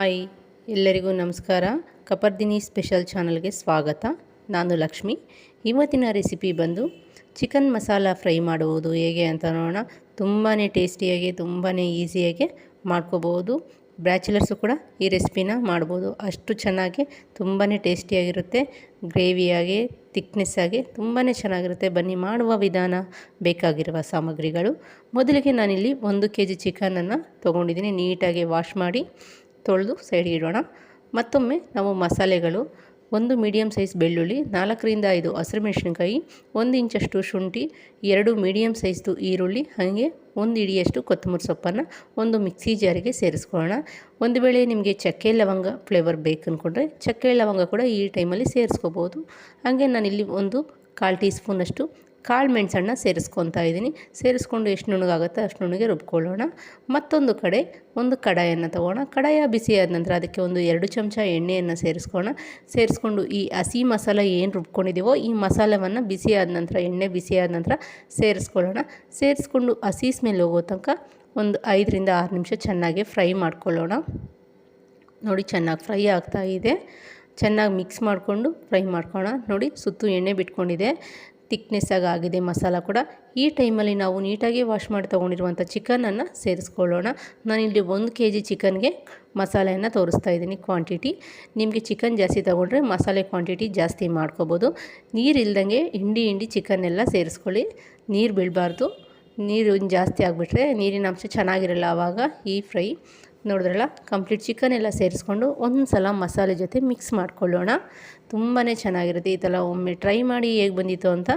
Hi, ಎಲ್ಲರಿಗೂ ನಮಸ್ಕಾರ. Kapardini special ಚಾನಲ್ಗೆ ಸ್ವಾಗತ. ನಾನು ಲಕ್ಷ್ಮಿ. ಇವತ್ತಿನ ರೆಸಿಪಿ ಬಂದು ಚಿಕನ್ ಮಸಾಲ ಫ್ರೈ ಮಾಡುವುದು ಹೇಗೆ ಅಂತ ನೋಡೋಣ. ತುಂಬಾ ಟೇಸ್ಟಿಯಾಗಿ ತುಂಬಾ ಈಸಿಯಾಗಿ ಮಾಡ್ಕೋಬೋದು. ಬ್ಯಾಚುಲರ್ಸು ಕೂಡ ಈ ರೆಸಿಪಿನ ಮಾಡ್ಬೋದು. ಅಷ್ಟು ಚೆನ್ನಾಗಿ ತುಂಬಾ ಟೇಸ್ಟಿಯಾಗಿರುತ್ತೆ. ಗ್ರೇವಿಯಾಗಿ ತಿಕ್ನೆಸ್ ಆಗಿ ತುಂಬಾ ಚೆನ್ನಾಗಿರುತ್ತೆ. ಬನ್ನಿ, ಮಾಡುವ ವಿಧಾನ ಬೇಕಾಗಿರುವ ಸಾಮಗ್ರಿಗಳು. ಮೊದಲಿಗೆ ನಾನಿಲ್ಲಿ ಒಂದು ಕೆ ಜಿ ಚಿಕನನ್ನು ತೊಗೊಂಡಿದ್ದೀನಿ. ನೀಟಾಗಿ ವಾಶ್ ಮಾಡಿ ತೊಳೆದು ಸೈಡ್ಗೆ ಇಡೋಣ. ಮತ್ತೊಮ್ಮೆ ನಾವು ಮಸಾಲೆಗಳು, ಒಂದು ಮೀಡಿಯಮ್ ಸೈಜ್ ಬೆಳ್ಳುಳ್ಳಿ, ನಾಲ್ಕರಿಂದ ಐದು ಹಸಿರು ಮೆಣಸಿನ್ಕಾಯಿ, ಒಂದು ಇಂಚಷ್ಟು ಶುಂಠಿ, ಎರಡು ಮೀಡಿಯಮ್ ಸೈಜ್ದು ಈರುಳ್ಳಿ, ಹಾಗೆ ಒಂದು ಇಡಿಯಷ್ಟು ಕೊತ್ತಂಬರಿ ಸೊಪ್ಪನ್ನು ಒಂದು ಮಿಕ್ಸಿ ಜಾರಿಗೆ ಸೇರಿಸ್ಕೊಳ್ಳೋಣ. ಒಂದು ವೇಳೆ ನಿಮಗೆ ಚಕ್ಕೆ ಲವಂಗ ಫ್ಲೇವರ್ ಬೇಕು ಅಂದ್ಕೊಂಡ್ರೆ ಚಕ್ಕೆ ಲವಂಗ ಕೂಡ ಈ ಟೈಮಲ್ಲಿ ಸೇರಿಸ್ಕೋಬೋದು. ಹಾಗೆ ನಾನಿಲ್ಲಿ ಒಂದು ಕಾಲು ಟೀ ಸ್ಪೂನಷ್ಟು ಕಾಳು ಮೆಣಸನ್ನು ಸೇರಿಸ್ಕೊತಾ ಇದ್ದೀನಿ. ಸೇರಿಸ್ಕೊಂಡು ಎಷ್ಟು ನುಣ್ಣಗಾಗುತ್ತೆ ಅಷ್ಟು ನುಣ್ಣಗೆ ರುಬ್ಕೊಳ್ಳೋಣ. ಮತ್ತೊಂದು ಕಡೆ ಒಂದು ಕಡಾಯನ್ನು ತಗೋಣ. ಕಡಾಯ ಬಿಸಿಯಾದ ನಂತರ ಅದಕ್ಕೆ ಒಂದು ಎರಡು ಚಮಚ ಎಣ್ಣೆಯನ್ನು ಸೇರಿಸ್ಕೋಣ. ಸೇರಿಸ್ಕೊಂಡು ಈ ಹಸಿ ಮಸಾಲ ಏನು ರುಬ್ಕೊಂಡಿದ್ದೀವೋ ಈ ಮಸಾಲವನ್ನು ಬಿಸಿಯಾದ ನಂತರ, ಎಣ್ಣೆ ಬಿಸಿಯಾದ ನಂತರ ಸೇರಿಸ್ಕೊಳ್ಳೋಣ. ಸೇರಿಸ್ಕೊಂಡು ಹಸಿ ಸ್ಮೆಲ್ ಹೋಗೋ ತನಕ ಒಂದು ಐದರಿಂದ ಆರು ನಿಮಿಷ ಚೆನ್ನಾಗಿ ಫ್ರೈ ಮಾಡ್ಕೊಳ್ಳೋಣ. ನೋಡಿ ಚೆನ್ನಾಗಿ ಫ್ರೈ ಆಗ್ತಾ ಇದೆ. ಚೆನ್ನಾಗಿ ಮಿಕ್ಸ್ ಮಾಡಿಕೊಂಡು ಫ್ರೈ ಮಾಡ್ಕೊಳ್ಳೋಣ. ನೋಡಿ ಸುತ್ತು ಎಣ್ಣೆ ಬಿಟ್ಕೊಂಡಿದೆ. ತಿಕ್ನೆಸ್ಸಾಗಿ ಆಗಿದೆ ಮಸಾಲ ಕೂಡ. ಈ ಟೈಮಲ್ಲಿ ನಾವು ನೀಟಾಗಿ ವಾಶ್ ಮಾಡಿ ತೊಗೊಂಡಿರುವಂಥ ಚಿಕನನ್ನು ಸೇರಿಸ್ಕೊಳ್ಳೋಣ. ನಾನಿಲ್ಲಿ ಒಂದು ಕೆ ಜಿ ಚಿಕನ್ಗೆ ಮಸಾಲೆಯನ್ನು ತೋರಿಸ್ತಾ ಇದ್ದೀನಿ ಕ್ವಾಂಟಿಟಿ ನಿಮಗೆ ಚಿಕನ್ ಜಾಸ್ತಿ ತೊಗೊಂಡ್ರೆ ಮಸಾಲೆ ಕ್ವಾಂಟಿಟಿ ಜಾಸ್ತಿ ಮಾಡ್ಕೋಬೋದು. ನೀರು ಇಲ್ದಂಗೆ ಹಿಂಡಿ ಹಿಂಡಿ ಚಿಕನ್ನೆಲ್ಲ ಸೇರಿಸ್ಕೊಳ್ಳಿ. ನೀರು ಬೀಳಬಾರ್ದು. ನೀರು ಜಾಸ್ತಿ ಆಗಿಬಿಟ್ರೆ ನೀರಿನ ಅಂಶ ಚೆನ್ನಾಗಿರಲ್ಲ ಆವಾಗ ಈ ಫ್ರೈ ನೋಡಿದ್ರಲ್ಲ ಕಂಪ್ಲೀಟ್ ಚಿಕನ್ ಎಲ್ಲ ಸೇರಿಸ್ಕೊಂಡು ಒಂದು ಸಲ ಮಸಾಲೆ ಜೊತೆ ಮಿಕ್ಸ್ ಮಾಡ್ಕೊಳ್ಳೋಣ. ತುಂಬಾ ಚೆನ್ನಾಗಿರುತ್ತೆ ಈ ಥರ ಒಮ್ಮೆ ಟ್ರೈ ಮಾಡಿ ಹೇಗೆ ಬಂದಿತ್ತು ಅಂತ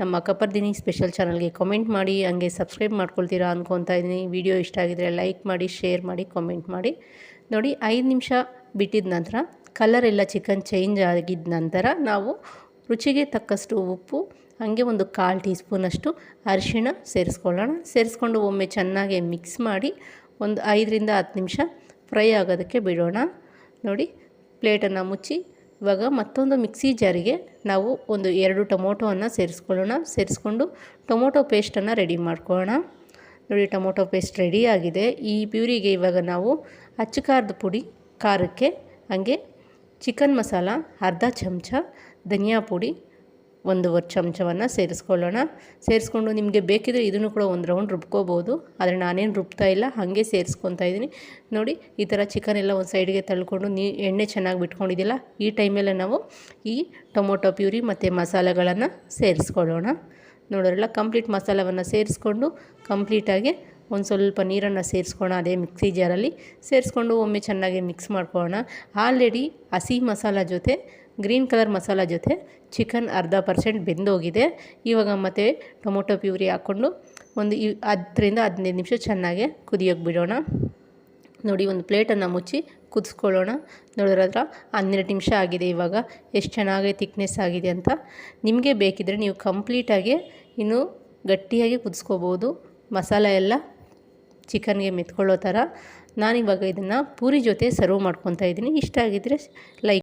ನಮ್ಮ ಕಪರ್ದಿನಿ ಸ್ಪೆಷಲ್ ಚಾನಲ್ಗೆ ಕಮೆಂಟ್ ಮಾಡಿ, ಹಂಗೆ ಸಬ್ಸ್ಕ್ರೈಬ್ ಮಾಡ್ಕೊಳ್ತೀರಾ ಅಂದ್ಕೊತಾ ಇದ್ದೀನಿ. ವಿಡಿಯೋ ಇಷ್ಟ ಆಗಿದ್ರೆ ಲೈಕ್ ಮಾಡಿ ಶೇರ್ ಮಾಡಿ ಕಮೆಂಟ್ ಮಾಡಿ. ನೋಡಿ, ಐದು ನಿಮಿಷ ಬಿಟ್ಟಿದ ನಂತರ ಕಲರ್ ಎಲ್ಲ ಚಿಕನ್ ಚೇಂಜ್ ಆಗಿದ ನಂತರ ನಾವು ರುಚಿಗೆ ತಕ್ಕಷ್ಟು ಉಪ್ಪು, ಹಾಗೆ ಒಂದು ಕಾಲು ಟೀ ಸ್ಪೂನಷ್ಟು ಅರಿಶಿಣ ಸೇರಿಸ್ಕೊಳ್ಳೋಣ. ಸೇರಿಸ್ಕೊಂಡು ಒಮ್ಮೆ ಚೆನ್ನಾಗಿ ಮಿಕ್ಸ್ ಮಾಡಿ ಒಂದು ಐದರಿಂದ ಹತ್ತು ನಿಮಿಷ ಫ್ರೈ ಆಗೋದಕ್ಕೆ ಬಿಡೋಣ. ನೋಡಿ, ಪ್ಲೇಟನ್ನು ಮುಚ್ಚಿ ಇವಾಗ ಮತ್ತೊಂದು ಮಿಕ್ಸಿ ಜಾರಿಗೆ ನಾವು ಒಂದು ಎರಡು ಟೊಮೊಟೊವನ್ನು ಸೇರಿಸ್ಕೊಳ್ಳೋಣ. ಸೇರಿಸ್ಕೊಂಡು ಟೊಮೊಟೊ ಪೇಸ್ಟನ್ನು ರೆಡಿ ಮಾಡ್ಕೊಳ್ಳೋಣ. ನೋಡಿ, ಟೊಮೊಟೊ ಪೇಸ್ಟ್ ರೆಡಿ ಆಗಿದೆ. ಈ ಪ್ಯೂರಿಗೆ ಇವಾಗ ನಾವು ಅಚ್ಚು ಖಾರದ ಪುಡಿ, ಖಾರಕ್ಕೆ, ಹಾಗೆ ಚಿಕನ್ ಮಸಾಲ, ಅರ್ಧ ಚಮಚ, ಧನಿಯಾ ಪುಡಿ ಒಂದೂವರೆ ಚಮಚವನ್ನು ಸೇರಿಸ್ಕೊಳ್ಳೋಣ. ಸೇರಿಸ್ಕೊಂಡು ನಿಮಗೆ ಬೇಕಿದ್ರೆ ಇದನ್ನು ಕೂಡ ಒಂದು ರೌಂಡ್ ರುಬ್ಕೋಬೋದು. ಆದರೆ ನಾನೇನು ರುಬ್ತಾ ಇಲ್ಲ, ಹಾಗೆ ಸೇರಿಸ್ಕೊತಾ ಇದ್ದೀನಿ. ನೋಡಿ, ಈ ಥರ ಚಿಕನ್ ಎಲ್ಲ ಒಂದು ಸೈಡ್ಗೆ ತಳ್ಕೊಂಡು ನೀ, ಎಣ್ಣೆ ಚೆನ್ನಾಗಿ ಬಿಟ್ಕೊಂಡಿದ್ದಿಲ್ಲ ಈ ಟೈಮಲ್ಲೇ ನಾವು ಈ ಟೊಮೊಟೊ ಪ್ಯೂರಿ ಮತ್ತು ಮಸಾಲೆಗಳನ್ನು ಸೇರಿಸ್ಕೊಳ್ಳೋಣ. ನೋಡೋರೆಲ್ಲ ಕಂಪ್ಲೀಟ್ ಮಸಾಲವನ್ನು ಸೇರಿಸ್ಕೊಂಡು ಕಂಪ್ಲೀಟಾಗಿ ಒಂದು ಸ್ವಲ್ಪ ನೀರನ್ನು ಸೇರಿಸ್ಕೋಣ ಅದೇ ಮಿಕ್ಸಿ ಜಾರಲ್ಲಿ ಸೇರಿಸ್ಕೊಂಡು ಒಮ್ಮೆ ಚೆನ್ನಾಗಿ ಮಿಕ್ಸ್ ಮಾಡ್ಕೊಳ್ಳೋಣ. ಆಲ್ರೆಡಿ ಹಸಿ ಮಸಾಲ ಜೊತೆ ಗ್ರೀನ್ ಕಲರ್ ಮಸಾಲ ಜೊತೆ ಚಿಕನ್ ಅರ್ಧ ಪರ್ಸೆಂಟ್ ಬೆಂದೋಗಿದೆ. ಇವಾಗ ಮತ್ತೆ ಟೊಮೊಟೊ ಪ್ಯೂರಿ ಹಾಕ್ಕೊಂಡು ಒಂದು ಇ, ಹತ್ತರಿಂದ ಹದಿನೈದು ನಿಮಿಷ ಚೆನ್ನಾಗಿ ಕುದಿಯೋಕೆ ಬಿಡೋಣ. ನೋಡಿ, ಒಂದು ಪ್ಲೇಟನ್ನು ಮುಚ್ಚಿ ಕುದಿಸ್ಕೊಳ್ಳೋಣ. ನೋಡೋದ್ರ ಹನ್ನೆರಡು ನಿಮಿಷ ಆಗಿದೆ ಇವಾಗ. ಎಷ್ಟು ಚೆನ್ನಾಗಿ ತಿಕ್ನೆಸ್ ಆಗಿದೆ ಅಂತ ನಿಮಗೆ ಬೇಕಿದ್ದರೆ ನೀವು ಕಂಪ್ಲೀಟಾಗಿ ಇನ್ನೂ ಗಟ್ಟಿಯಾಗಿ ಕುದಿಸ್ಕೋಬೋದು. ಮಸಾಲ ಎಲ್ಲ ಚಿಕನ್ಗೆ ಮೆತ್ಕೊಳ್ಳೋ ಥರ ನಾನಿವಾಗ ಇದನ್ನು ಪೂರಿ ಜೊತೆ ಸರ್ವ್ ಮಾಡ್ಕೊತಾ ಇದ್ದೀನಿ. ಇಷ್ಟ ಆಗಿದ್ದರೆ ಲೈಕ್